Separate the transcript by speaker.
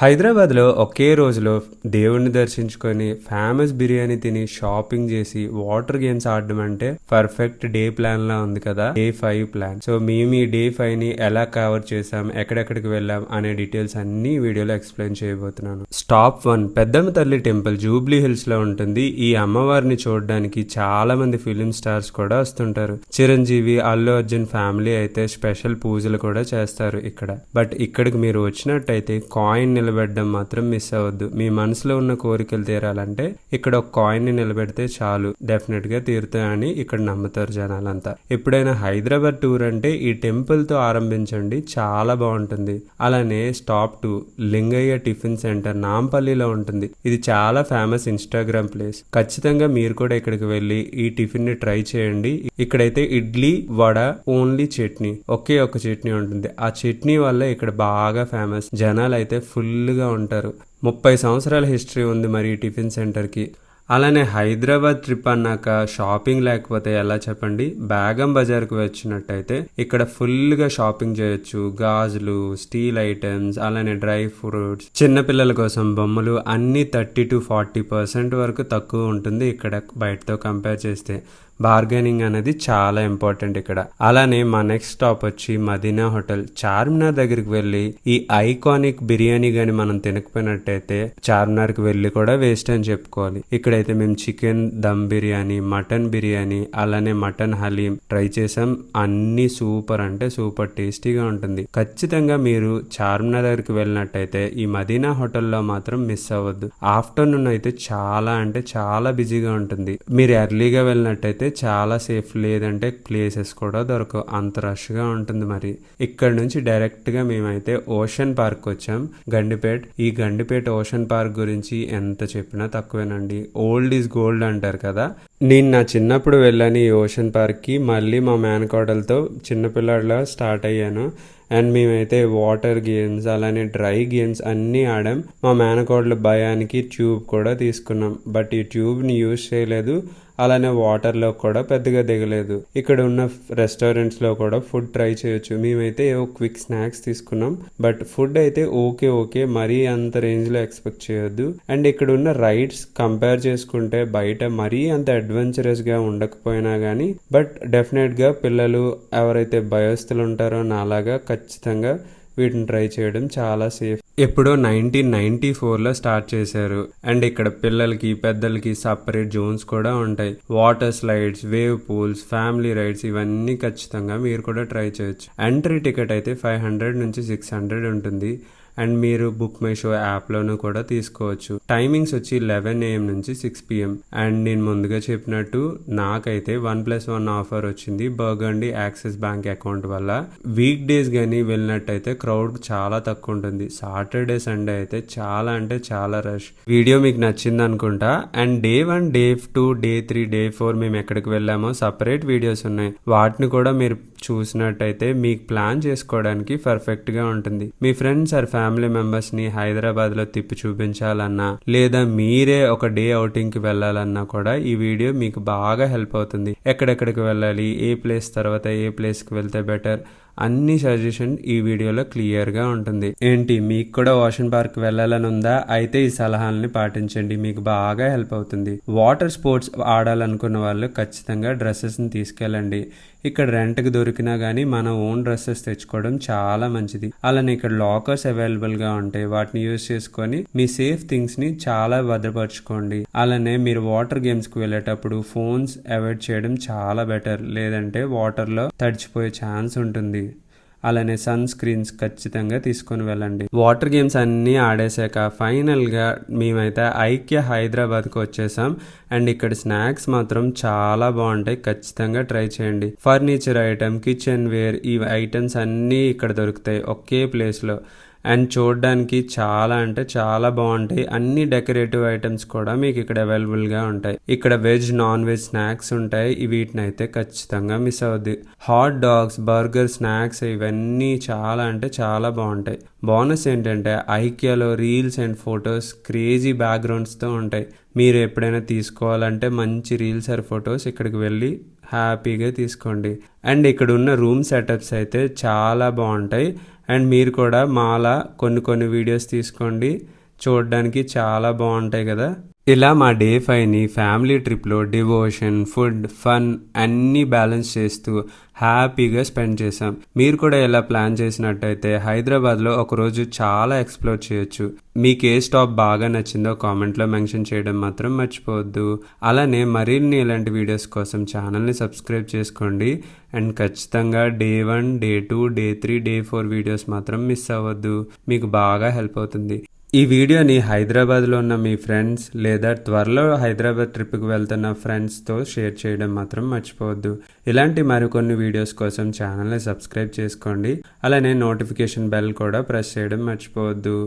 Speaker 1: హైదరాబాద్లో ఒకే రోజులో దేవుణ్ణి దర్శించుకొని ఫేమస్ బిర్యానీ తిని షాపింగ్ చేసి వాటర్ గేమ్స్ ఆడడం అంటే పర్ఫెక్ట్ డే ప్లాన్ లా ఉంది కదా. డే ఫైవ్ ప్లాన్ సో మేము ఈ డే ఫైవ్ని ఎలా కవర్ చేసాం ఎక్కడెక్కడికి వెళ్ళాం అనే డీటెయిల్స్ అన్ని వీడియోలో ఎక్స్ప్లెయిన్ చేయబోతున్నాను. స్టాప్ వన్ పెద్దమ్మ తల్లి టెంపుల్ జూబ్లీ హిల్స్లో ఉంటుంది. ఈ అమ్మవారిని చూడడానికి చాలా మంది ఫిలిం స్టార్స్ కూడా వస్తుంటారు. చిరంజీవి అల్లు అర్జున్ ఫ్యామిలీ అయితే స్పెషల్ పూజలు కూడా చేస్తారు ఇక్కడ. బట్ ఇక్కడికి మీరు వచ్చినట్టయితే కాయిన్ నిలబెట్టడం మాత్రం మిస్ అవ్వద్దు. మీ మనసులో ఉన్న కోరికలు తీరాలంటే ఇక్కడ ఒక కాయిన్ని నిలబెడితే చాలు. డెఫినెట్గా తీరుతాయని ఇక్కడ నమ్ముతారు జనాలంతా. ఎప్పుడైనా హైదరాబాద్ టూర్ అంటే ఈ టెంపుల్తో ఆరంభించండి చాలా బాగుంటుంది. అలానే stop two Lingaiah tiffin centre నాంపల్లిలో ఉంటుంది. ఇది చాలా ఫేమస్ ఇన్స్టాగ్రామ్ ప్లేస్ ఖచ్చితంగా మీరు కూడా ఇక్కడికి వెళ్ళి ఈ టిఫిన్ని ట్రై చేయండి. ఇక్కడైతే ఇడ్లీ వడ ఓన్లీ చట్నీ ఒకే ఒక చట్నీ ఉంటుంది. ఆ చట్నీ వల్ల ఇక్కడ బాగా ఫేమస్ జనాలు అయితే ఫుల్ ఫుల్గా ఉంటారు. ముప్పై సంవత్సరాల హిస్టరీ ఉంది మరి టిఫిన్ సెంటర్కి. అలానే హైదరాబాద్ ట్రిప్ అన్నాక షాపింగ్ లేకపోతే ఎలా చెప్పండి? బేగం బజార్కి వచ్చినట్టయితే ఇక్కడ ఫుల్గా షాపింగ్ చేయొచ్చు. గాజులు స్టీల్ ఐటమ్స్ అలానే డ్రై ఫ్రూట్స్ చిన్నపిల్లల కోసం బొమ్మలు అన్నీ థర్టీ టు ఫార్టీ పర్సెంట్ వరకు తక్కువ ఉంటుంది ఇక్కడ బయటతో కంపేర్ చేస్తే. బార్గెనింగ్ అనేది చాలా ఇంపార్టెంట్ ఇక్కడ. అలానే మా నెక్స్ట్ స్టాప్ వచ్చి మదీనా హోటల్. చార్మినార్ దగ్గరికి వెళ్ళి ఈ ఐకానిక్ బిర్యానీ గాని మనం తినకపోయినట్టయితే చార్మినార్కి వెళ్ళి కూడా వేస్ట్ అని చెప్పుకోవాలి. ఇక్కడైతే మేము చికెన్ దమ్ బిర్యానీ మటన్ బిర్యానీ అలానే మటన్ హలీం ట్రై చేసాం. అన్ని సూపర్ అంటే సూపర్ టేస్టీగా ఉంటుంది. ఖచ్చితంగా మీరు చార్మినార్ దగ్గరికి వెళ్ళినట్టయితే ఈ మదీనా హోటల్లో మాత్రం మిస్ అవ్వద్దు. ఆఫ్టర్నూన్ అయితే చాలా అంటే చాలా బిజీగా ఉంటుంది. మీరు ఎర్లీగా వెళ్ళినట్టయితే చాలా సేఫ్ లేదంటే ప్లేసెస్ కూడా దొరకవు. అంత రష్గా ఉంటుంది మరి. ఇక్కడ నుంచి డైరెక్ట్గా మేమైతే ఓషన్ పార్క్ వచ్చాం. గండిపేట్. ఈ గండిపేట ఓషన్ పార్క్ గురించి ఎంత చెప్పినా తక్కువేనండి. ఓల్డ్ ఈజ్ గోల్డ్ అంటారు కదా. నేను నా చిన్నప్పుడు వెళ్ళాను ఈ ఓషన్ పార్క్కి మళ్ళీ మా మేనకోడలతో చిన్నపిల్లాడిలా స్టార్ట్ అయ్యాను. అండ్ మేమైతే వాటర్ గేమ్స్ అలానే డ్రై గేమ్స్ అన్నీ ఆడాం. మా మేనకోడ్ల భయానికి ట్యూబ్ కూడా తీసుకున్నాం. బట్ ఈ ట్యూబ్ని యూజ్ చేయలేదు. అలానే వాటర్లో కూడా పెద్దగా దిగలేదు. ఇక్కడ ఉన్న రెస్టారెంట్స్లో కూడా ఫుడ్ ట్రై చేయొచ్చు. మేమైతే ఏవో క్విక్ స్నాక్స్ తీసుకున్నాం. బట్ ఫుడ్ అయితే ఓకే ఓకే మరీ అంత రేంజ్లో ఎక్స్పెక్ట్ చేయొద్దు. అండ్ ఇక్కడ ఉన్న రైడ్స్ కంపేర్ చేసుకుంటే బయట మరీ అంత అడ్వెంచరస్గా ఉండకపోయినా కానీ బట్ డెఫినెట్గా పిల్లలు ఎవరైతే భయస్తులు ఉంటారో నాలాగా ఖచ్చితంగా వీటిని ట్రై చేయడం చాలా సేఫ్ ఎప్పుడో నైన్టీన్ నైన్టీ ఫోర్లో స్టార్ట్ చేశారు. అండ్ ఇక్కడ పిల్లలకి పెద్దలకి సపరేట్ జోన్స్ కూడా ఉంటాయి. Water slides wave pools family rides ఇవన్నీ ఖచ్చితంగా మీరు కూడా ట్రై చేయొచ్చు. ఎంట్రీ టికెట్ అయితే ఫైవ్ హండ్రెడ్ నుంచి సిక్స్ హండ్రెడ్ ఉంటుంది. అండ్ మీరు బుక్ మై షో యాప్లోనూ కూడా తీసుకోవచ్చు. టైమింగ్స్ వచ్చి లెవెన్ ఏఎం నుంచి సిక్స్ పిఎం. అండ్ నేను ముందుగా చెప్పినట్టు నాకైతే వన్ ప్లస్ వన్ ఆఫర్ వచ్చింది బర్గండి యాక్సిస్ బ్యాంక్ అకౌంట్ వల్ల. వీక్ డేస్ కానీ వెళ్ళినట్టయితే క్రౌడ్ చాలా తక్కువ ఉంటుంది. సాటర్డే సండే అయితే చాలా అంటే చాలా రష్. వీడియో మీకు నచ్చింది అనుకుంటా. And day one day two day three day four మేము ఎక్కడికి వెళ్ళామో సపరేట్ వీడియోస్ ఉన్నాయి. వాటిని కూడా మీరు చూసినట్టయితే మీకు ప్లాన్ చేసుకోవడానికి పర్ఫెక్ట్గా ఉంటుంది. మీ ఫ్రెండ్స్ ఆర్ ఫ్యామిలీ మెంబర్స్ని హైదరాబాద్లో తిప్పి చూపించాలన్నా లేదా మీరే ఒక డే అవుటింగ్కి వెళ్ళాలన్నా కూడా ఈ వీడియో మీకు బాగా హెల్ప్ అవుతుంది. ఎక్కడెక్కడికి వెళ్ళాలి ఏ ప్లేస్ తర్వాత ఏ ప్లేస్కి వెళ్తే బెటర్ అన్ని సజెషన్ ఈ వీడియోలో క్లియర్గా ఉంటుంది. ఏంటి మీకు కూడా ఓషన్ పార్క్ వెళ్ళాలని ఉందా? అయితే ఈ సలహాలని పాటించండి మీకు బాగా హెల్ప్ అవుతుంది. వాటర్ స్పోర్ట్స్ ఆడాలనుకున్న వాళ్ళు ఖచ్చితంగా డ్రెస్సెస్ని తీసుకెళ్ళండి. ఇక్కడ రెంట్కి దొరికినా కానీ మన ఓన్ డ్రెస్సెస్ తెచ్చుకోవడం చాలా మంచిది. అలానే ఇక్కడ లాకర్స్ అవైలబుల్గా ఉంటాయి. వాటిని యూజ్ చేసుకొని మీ సేఫ్ థింగ్స్ని చాలా భద్రపరచుకోండి. అలానే మీరు వాటర్ గేమ్స్కి వెళ్ళేటప్పుడు ఫోన్స్ అవాయిడ్ చేయడం చాలా బెటర్. లేదంటే వాటర్లో తడిచిపోయే ఛాన్స్ ఉంటుంది. అలానే సన్ స్క్రీన్స్ ఖచ్చితంగా తీసుకొని వెళ్ళండి. వాటర్ గేమ్స్ అన్నీ ఆడేశాక ఫైనల్గా మేమైతే ఐక్య హైదరాబాద్కి వచ్చేసాం. అండ్ ఇక్కడ స్నాక్స్ మాత్రం చాలా బాగుంటాయి. ఖచ్చితంగా ట్రై చేయండి. ఫర్నిచర్ ఐటమ్ కిచెన్ వేర్ ఈ ఐటమ్స్ అన్నీ ఇక్కడ దొరుకుతాయి ఒకే ప్లేస్లో. అండ్ చూడడానికి చాలా అంటే చాలా బాగుంటాయి. అన్ని డెకరేటివ్ ఐటమ్స్ కూడా మీకు ఇక్కడ అవైలబుల్గా ఉంటాయి. ఇక్కడ వెజ్ నాన్ వెజ్ స్నాక్స్ ఉంటాయి. వీటిని అయితే ఖచ్చితంగా మిస్ అవుద్ది హాట్ డాగ్స్ బర్గర్ స్నాక్స్ ఇవన్నీ చాలా అంటే చాలా బాగుంటాయి. బోనస్ ఏంటంటే ఐక్యాలో రీల్స్ అండ్ ఫొటోస్ క్రేజీ బ్యాక్గ్రౌండ్స్తో ఉంటాయి. మీరు ఎప్పుడైనా తీసుకోవాలంటే మంచి రీల్స్ ఆర్ ఫొటోస్ ఇక్కడికి వెళ్ళి హ్యాపీగా తీసుకోండి. అండ్ ఇక్కడ ఉన్న రూమ్ సెటప్స్ అయితే చాలా బాగుంటాయి. అండ్ మీరు కూడా మాలా కొన్ని కొన్ని వీడియోస్ తీసుకోండి. చూడడానికి చాలా బాగుంటాయి కదా. ఇలా మా డే ఫైవ్ని ఫ్యామిలీ ట్రిప్లో డివోషన్ ఫుడ్ ఫన్ అన్నీ బ్యాలెన్స్ చేస్తూ హ్యాపీగా స్పెండ్ చేసాం మీరు కూడా ఇలా ప్లాన్ చేసినట్టయితే హైదరాబాద్లో ఒకరోజు చాలా ఎక్స్ప్లోర్ చేయొచ్చు. మీకు ఏ స్టాప్ బాగా నచ్చిందో కామెంట్లో మెన్షన్ చేయడం మాత్రం మర్చిపోవద్దు. అలానే మరిన్ని ఇలాంటి వీడియోస్ కోసం ఛానల్ని సబ్స్క్రైబ్ చేసుకోండి. అండ్ ఖచ్చితంగా day one day two day three day four videos మాత్రం మిస్ అవ్వద్దు. మీకు బాగా హెల్ప్ అవుతుంది. ఈ వీడియోని హైదరాబాద్లో ఉన్న మీ ఫ్రెండ్స్ లేదా త్వరలో హైదరాబాద్ ట్రిప్కి వెళ్తున్న ఫ్రెండ్స్తో షేర్ చేయడం మాత్రం మర్చిపోవద్దు. ఇలాంటి మరికొన్ని వీడియోస్ కోసం ఛానల్ని సబ్స్క్రైబ్ చేసుకోండి. అలానే నోటిఫికేషన్ బెల్ కూడా ప్రెస్ చేయడం మర్చిపోవద్దు.